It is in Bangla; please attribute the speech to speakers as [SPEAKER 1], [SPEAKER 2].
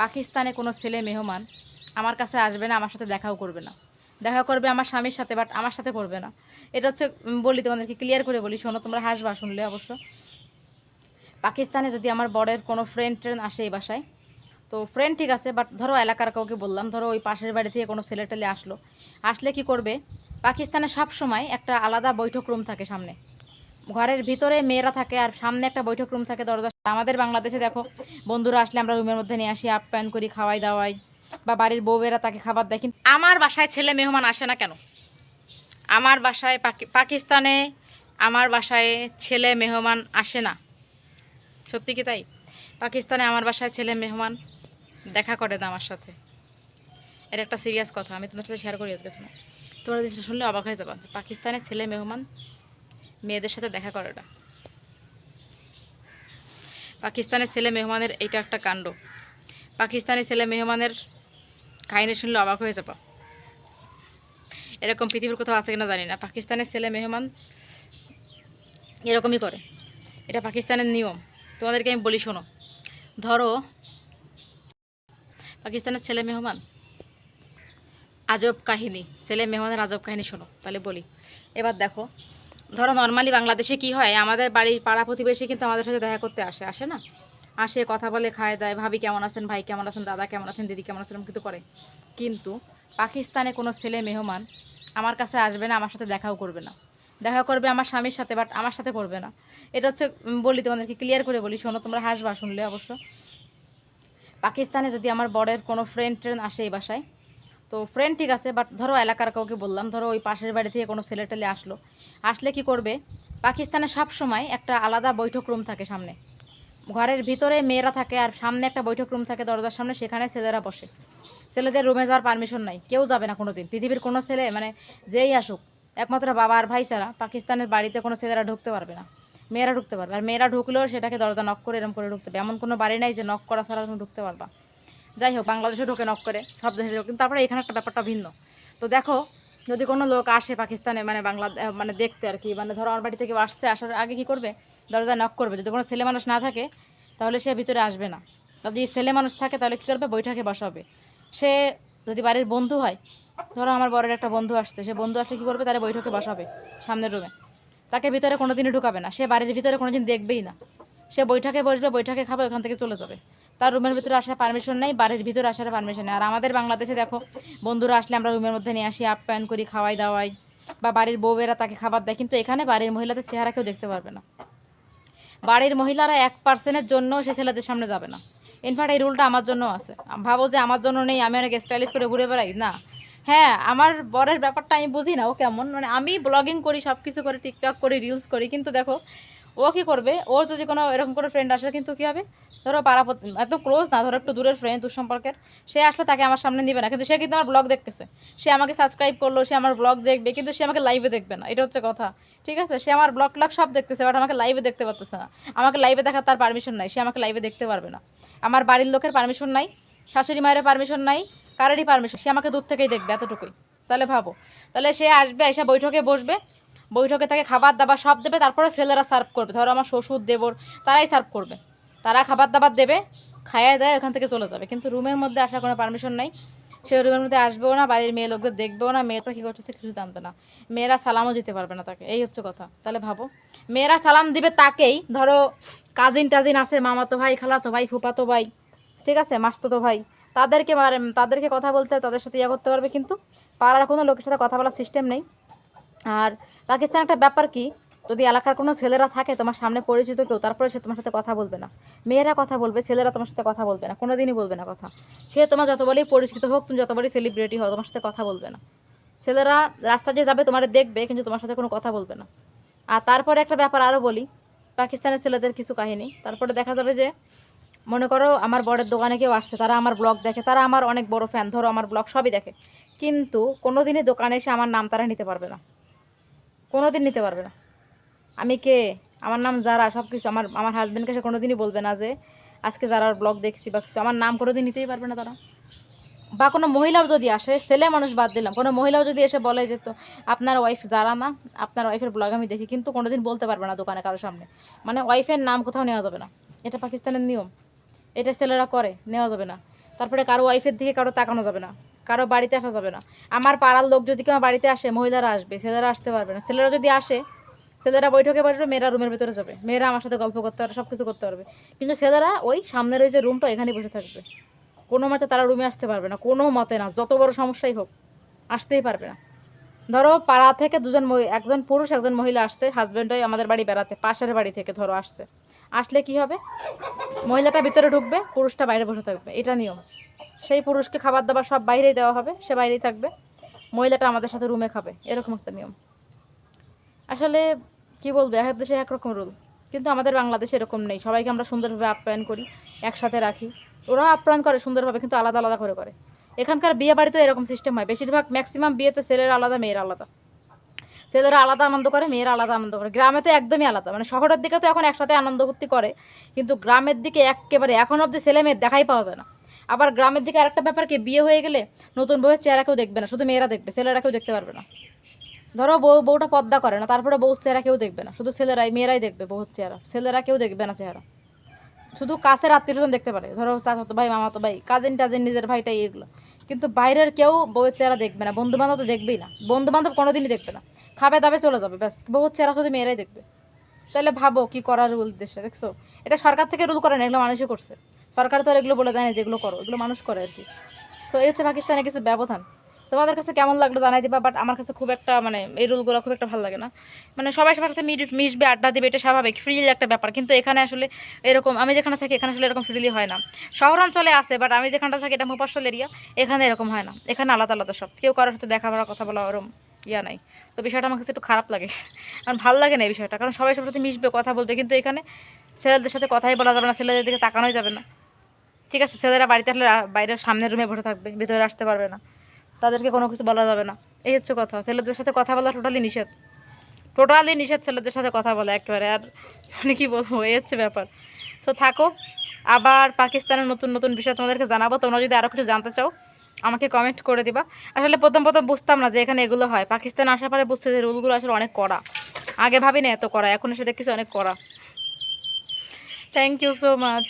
[SPEAKER 1] পাকিস্তানে কোনো ছেলে মেহমান আমার কাছে আসবে না, আমার সাথে দেখাও করবে না। দেখা করবে আমার স্বামীর সাথে বাট আমার সাথে করবে না। এটা হচ্ছে বলি তোমাদেরকে ক্লিয়ার করে বলি, শোনো, তোমরা হাসবা শুনলে অবশ্য। পাকিস্তানে যদি আমার বরের কোনো ফ্রেন্ড ট্রেন্ড আসে এই বাসায়, তো ফ্রেন্ড ঠিক আছে বাট ধরো এলাকার কাউকে বললাম, ধরো ওই পাশের বাড়ি থেকে কোনো ছেলে টেলে আসলো। আসলে কি করবে, পাকিস্তানে সব সময় একটা আলাদা বৈঠক রুম থাকে সামনে। ঘরের ভিতরে মেয়েরা থাকে আর সামনে একটা বৈঠক রুম থাকে দরজা আমাদের বাংলাদেশে দেখো, বন্ধুরা আসলে আমরা রুমের মধ্যে নিয়ে আসি আপ্যায়ন করি, খাওয়াই, দাওয়াই। বা বাড়ির বউয়েরা তাকে খাবার দেয়, কিন্তু আমার বাসায় ছেলে মেহমান আসে না কেন? আমার বাসায় পাকি- পাকিস্তানে আমার বাসায় ছেলে মেহমান আসে না। সত্যি কি তাই? পাকিস্তানে আমার বাসায় ছেলে মেহমান দেখা করে না আমার সাথে। এটা একটা সিরিয়াস কথা, আমি তোমার সাথে শেয়ার করি আজকে, শোনো। তোমরা জিনিসটা শুনলে অবাক হয়ে যাবা যে পাকিস্তানে ছেলে মেহমান মেয়েদের সাথে দেখা করে না পাকিস্তানের ছেলে মেহমানের এইটা একটা কাণ্ড। পাকিস্তানি ছেলে মেহমানের কাহিনী শুনলে অবাক হয়ে যাবা। এরকম পৃথিবীর কোথাও আছে কিনা জানি না। পাকিস্তানের ছেলে মেহমান এরকমই করে। এটা পাকিস্তানের নিয়ম। তোমাদেরকে আমি বলি শোনো। ধরো, পাকিস্তানের ছেলে মেহমান, আজব কাহিনী। ছেলে মেহমানের আজব কাহিনী শোনো, তাহলে বলি। এবার দেখো ধরো নর্মালি বাংলাদেশে কি হয়, আমাদের বাড়ির পাড়া প্রতিবেশী কিন্তু আমাদের সাথে দেখা করতে আসে আসে না? আসে, কথা বলে, খায় দেয়, ভাবি কেমন আছেন? ভাই কেমন আছেন? দাদা কেমন আছেন? দিদি কেমন আছেন? কিন্তু করে। কিন্তু পাকিস্তানে কোনো ছেলে মেহমান আমার কাছে আসবে না, আমার সাথে দেখাও করবে না। দেখা করবে আমার স্বামীর সাথে বাট আমার সাথে করবে না। এটা হচ্ছে বলি তোমাদেরকে ক্লিয়ার করে বলি, শোনো, তোমরা হাসবা শুনলে অবশ্য। পাকিস্তানে যদি আমার বরের কোনো ফ্রেন্ড ট্রেন্ড আসে এই বাসায় তো ফ্রেন্ড ঠিক আছে বাট ধরো এলাকার কাউকে বললাম, ধরো ওই পাশের বাড়ি থেকে কোনো ছেলে টেলে আসলো, আসলে কি করবে? পাকিস্তানে সব সময় একটা আলাদা বৈঠক রুম থাকে সামনে। ঘরের ভিতরে মেয়েরা থাকে আর সামনে একটা বৈঠক রুম থাকে দরজার সামনে, সেখানে ছেলেরা বসে। ছেলেদের রুমে যাওয়ার পারমিশন নাই, কেউ যাবে না কোনো দিন পৃথিবীর কোনো ছেলে মানে যেই আসুক, একমাত্র বাবা আর ভাই ছাড়া পাকিস্তানের বাড়িতে কোনো ছেলেরা ঢুকতে পারবে না। মেয়েরা ঢুকতে পারবে আর মেয়েরা ঢুকলেও সেটাকে দরজা নক করে এরকম করে ঢুকতে হবে এমন কোনো বাড়ি নাই যে নক করা ছাড়া তুমি ঢুকতে পারবা। যাই হোক, বাংলাদেশে ঢোকে নক করে, সব দেশে কিন্তু তারপরে এখানে একটা ব্যাপারটা ভিন্ন। তো দেখো, যদি কোনো লোক আসে পাকিস্তানে মানে বাংলা মানে দেখতে আর কি মানে ধরো আমার বাড়ি থেকে আসছে, আসার আগে কি করবে? দরজা নক করবে। যদি কোনো ছেলে মানুষ না থাকে, তাহলে সে ভিতরে আসবে না। যদি ছেলে মানুষ থাকে, তাহলে কী করবে? বৈঠকে বসাবে। সে যদি বাড়ির বন্ধু হয়, ধরো আমার বড়ের একটা বন্ধু আসছে, সে বন্ধু আসলে কী করবে? তাহলে বৈঠকে বসাবে, সামনের রুমে তাকে ভিতরে কোনো দিনই ঢুকাবে না। সে বাড়ির ভিতরে কোনো দিন দেখবেই না। সে বৈঠকে বসবে, বৈঠকে খাবে, ওখান থেকে চলে যাবে। তার রুমের ভিতরে আসার পারমিশন নেই, বাড়ির ভিতরে আসার পারমিশন নেই। আর আমাদের বাংলাদেশে দেখো, বন্ধুরা আসলে আমরা রুমের মধ্যে নিয়ে আসি, আপ্যায়ন করি, খাওয়াই, দাওয়াই। বা বাড়ির বউয়েরা তাকে খাবার দেয়, কিন্তু এখানে বাড়ির মহিলাদের চেহারা কেউ দেখতে পারবে না। বাড়ির মহিলারা এক পার্সেন্টের জন্য সে ছেলেদের সামনে যাবে না। ইনফ্যাক্ট এই রুলটা আমার জন্য আছে। ভাবো যে আমার জন্য নেই, আমি অনেক স্টাইলিশ করে ঘুরে বেড়াই। না। হ্যাঁ আমার বরের ব্যাপারটা আমি বুঝি না, ও কেমন? মানে আমি ব্লগিং করি সব কিছু করি টিকটক করি রিলস করি, কিন্তু দেখো, ও কি করবে? ওর যদি কোনো এরকম করে ফ্রেন্ড আসে, কিন্তু কী হবে? ধরো পাড়া একদম ক্লোজ না, ধরো একটু দূরের ফ্রেন্ড দূর সম্পর্কের। সে আসলে তাকে আমার সামনে নিবে না, কিন্তু সে কিন্তু আমার ব্লগ দেখতেছে। সে আমাকে সাবস্ক্রাইব করল, সে আমার ব্লগ দেখবে, কিন্তু সে আমাকে লাইভে দেখবে না, এটা হচ্ছে কথা। ঠিক আছে? সে আমার ব্লগ ট্লগ সব দেখতেছে বাট আমাকে লাইভে দেখতে পারতেছে না। আমাকে লাইভে দেখার তার পারমিশন নাই, সে আমাকে লাইভে দেখতে পারবে না। আমার বাড়ির লোকের পারমিশন নাই, শাশুড়ি মায়ের পারমিশন নাই, কারোরই পারমিশন সে আমাকে দূর থেকেই দেখবে এতটুকুই। তাহলে ভাবো, তাহলে সে আসবে, এসে বৈঠকে বসবে, বৈঠকে তাকে খাবার দাবার সব দেবে, তারপরে ছেলেরা সার্ভ করবে। ধরো আমার শ্বশুর, দেবর, তারাই সার্ভ করবে। তারা খাবার দাবার দেবে, খাইয়ে দেয়, ওখান থেকে চলে যাবে। কিন্তু রুমের মধ্যে আসার কোনো পারমিশন নাই। সে রুমের মধ্যে আসবেও না, বাড়ির মেয়ে লোকদের দেখবেও না মেয়েটা কী করতেছে কিছু জানবে না। মেয়েরা সালামও দিতে পারবে না তাকে, এই হচ্ছে কথা। তাহলে ভাবো, মেয়েরা সালাম দিবে তাকেই, ধরো কাজিন টাজিন আছে, মামাতো ভাই, খালাতো ভাই ফুপাতো ভাই, ঠিক আছে, মাস্ততো ভাই, তাদেরকে তাদেরকে কথা বলতে তাদের সাথে ইয়ে করতে পারবে, কিন্তু পাড়ার কোনো লোকের সাথে কথা বলার সিস্টেম নেই। আর পাকিস্তান একটা ব্যাপার কি যদি এলাকার কোনো ছেলেরা থাকে তোমার সামনে পরিচিত কেউ, তারপরে সে তোমার সাথে কথা বলবে না। মেয়েরা কথা বলবে, ছেলেরা তোমার সাথে কথা বলবে না কোনো দিনই বলবে না কথা। সে তোমার যতবারই পরিচিত হোক, তুমি যতবারই সেলিব্রিটি হও, তোমার সাথে কথা বলবে না। ছেলেরা রাস্তা দিয়ে যাবে, তোমার দেখবে, কিন্তু তোমার সাথে কোনো কথা বলবে না। আর তারপরে একটা ব্যাপার আরও বলি, পাকিস্তানের ছেলেদের কিছু কাহিনী। তারপরে দেখা যাবে যে, মনে করো আমার বড়ের দোকানে কেউ আসছে, তারা আমার ব্লগ দেখে, তারা আমার অনেক বড় ফ্যান ধরো আমার ব্লগ সবই দেখে। কিন্তু কোনো দিনই দোকানে এসে আমার নাম তারা নিতে পারবে না। কোনো দিন নিতে পারবে না। আমি কে? আমার নাম যারা সব কিছু আমার আমার হাজব্যান্ডকে সে কোনো দিনই বলবে না যে, আজকে যারার ব্লগ দেখছি বা কিছু, আমার নাম কোনো দিন নিতেই পারবে না তারা। বা কোনো মহিলাও যদি আসে, ছেলে মানুষ বাদ দিলাম, কোনো মহিলাও যদি এসে বলে যে, তো আপনার ওয়াইফ যারা না, আপনার ওয়াইফের ব্লগ আমি দেখি, কিন্তু কোনোদিন বলতে পারবে না দোকানে কারোর সামনে। মানে ওয়াইফের নাম কোথাও নেওয়া যাবে না। এটা পাকিস্তানের নিয়ম। এটা ছেলেরা করে, নেওয়া যাবে না। তারপরে কারও ওয়াইফের দিকে কারও তাকানো যাবে না। কারও বাড়িতে আসা যাবে না। আমার পাড়ার লোক যদি কেউ বাড়িতে আসে, মহিলারা আসবে, ছেলেরা আসতে পারবে না। ছেলেরা যদি আসে ছেলেরা বৈঠকে বসবে, মেয়েরা রুমের ভিতরে যাবে। মেয়েরা আমার সাথে গল্প করতে পারবে সব কিছু করতে পারবে। কিন্তু ছেলেরা ওই সামনের ওই যে রুমটা এখানেই বসে থাকবে। কোনো মতে তারা রুমে আসতে পারবে না, কোনো মতে না, যত বড় সমস্যাই হোক, আসতেই পারবে না। ধরো পাড়া থেকে দুজন একজন পুরুষ, একজন মহিলা আসছে হাজব্যান্ডই আমাদের বাড়ি বেড়াতে, পাশের বাড়ি থেকে ধরো আসছে। আসলে কি হবে? মহিলাটা ভিতরে ঢুকবে, পুরুষটা বাইরে বসে থাকবে, এটা নিয়ম। সেই পুরুষকে খাবার দাবার সব বাইরেই দেওয়া হবে, সে বাইরেই থাকবে। মহিলাটা আমাদের সাথে রুমে খাবে, এরকম একটা নিয়ম। আসলে কি বলব, এক দেশে একরকম রুল কিন্তু আমাদের বাংলাদেশে এরকম নেই। সবাইকে আমরা সুন্দরভাবে আপ্যায়ন করি, একসাথে রাখি। ওরা আপ্যায়ন করে সুন্দরভাবে, কিন্তু আলাদা আলাদা করে করে। এখানকার বিয়ে বাড়িতেও এরকম সিস্টেম হয়। বেশিরভাগ ম্যাক্সিমাম বিয়েতে ছেলেরা আলাদা, মেয়েরা আলাদা। ছেলেরা আলাদা আনন্দ করে, মেয়েরা আলাদা আনন্দ করে। গ্রামে তো একদমই আলাদা। মানে শহরের দিকে তো এখন একসাথে আনন্দ ফুর্তি করে, কিন্তু গ্রামের দিকে একেবারে এখন অবধি ছেলে মেয়ের দেখাই পাওয়া যায় না। আবার গ্রামের দিকে আরেকটা ব্যাপার কি, বিয়ে হয়ে গেলে নতুন বউয়ের চেহারা কেউ দেখবে না, শুধু মেয়েরা দেখবে, ছেলেরা কেউ দেখতে পারবে না। ধরো বউ, বউটা পদ্মা করে না, তারপরে বউ চেহারা কেউ দেখবে না। শুধু ছেলেরাই, মেয়েরাই দেখবে বউর চেহারা। ছেলেরা কেউ দেখবে না চেহারা। শুধু কাছের আত্মীয় স্বজন দেখতে পারে। ধরো চাচাতো ভাই, মামাতো ভাই কাজিন টাজিন, নিজের ভাইটাই এগুলো। কিন্তু বাইরের কেউ বউয়ের চেহারা দেখবে না বন্ধু বান্ধব তো দেখবেই না। বন্ধু বান্ধব কোনোদিনই দেখবে না। খাবে দাবে চলে যাবে, ব্যাস। বউয়ের চেহারা শুধু মেয়েরাই দেখবে। তাহলে ভাবো কি করার রুল দেশে দেখছ? এটা সরকার থেকে রুল করে না, এগুলো মানুষই করছে। সরকার তো আর এগুলো বলে দেয় না যেগুলো করো, এগুলো মানুষ করে আর কি। সো এই হচ্ছে পাকিস্তানের কিছু ব্যবধান। তোমাদের কাছে কেমন লাগল জানাই দিবা বাট আমার কাছে খুব একটা মানে এই রুলগুলো খুব একটা ভালো লাগে না। মানে সবাই সবার সাথে মিশবে, আড্ডা দিবে, এটা স্বাভাবিক ফ্রিলি একটা ব্যাপার। কিন্তু এখানে আসলে এরকম, আমি যেখানে থাকি, এখানে আসলে এরকম ফ্রিলি হয় না। শহরাঞ্চলে আছে বাট আমি যেখানটা থাকি, এটা মুপাসল এরিয়া এখানে এরকম হয় না। এখানে আলাদা আলাদা সব। কেউ কারোর সাথে দেখা বলা কথা বলা ওরম ইয়া নাই। তো বিষয়টা আমার কাছে একটু খারাপ লাগে। কারণ ভালো লাগে না এই বিষয়টা, কারণ সবাই সবার সাথে মিশবে, কথা বলবে, কিন্তু এখানে ছেলেদের সাথে কথাই বলা যাবে না, ছেলেদের দিকে তাকানোই যাবে না। ঠিক আছে, ছেলেরা বাড়িতে আসলে বাইরের সামনের রুমে বসে থাকবে, ভিতরে আসতে পারবে না। তাদেরকে কোনো কিছু বলা যাবে না। এই হচ্ছে কথা। ছেলেদের সাথে কথা বলা টোটালি নিষেধ। টোটালি নিষেধ ছেলেদের সাথে কথা বলা একেবারে। আর মানে কী বলব এই হচ্ছে ব্যাপার। সো থাকো। আবার পাকিস্তানের নতুন নতুন বিষয় তোমাদেরকে জানাব। তোমরা যদি আরও কিছু জানতে চাও, আমাকে কমেন্ট করে দিবা। আসলে প্রথম প্রথম বুঝতাম না যে এখানে এগুলো হয়। পাকিস্তান আসার পরে বুঝতে যে রুলগুলো আসলে অনেক করা আগে ভাবি না এত করা এখন সেটা কিছু অনেক করা থ্যাংক ইউ সো মাচ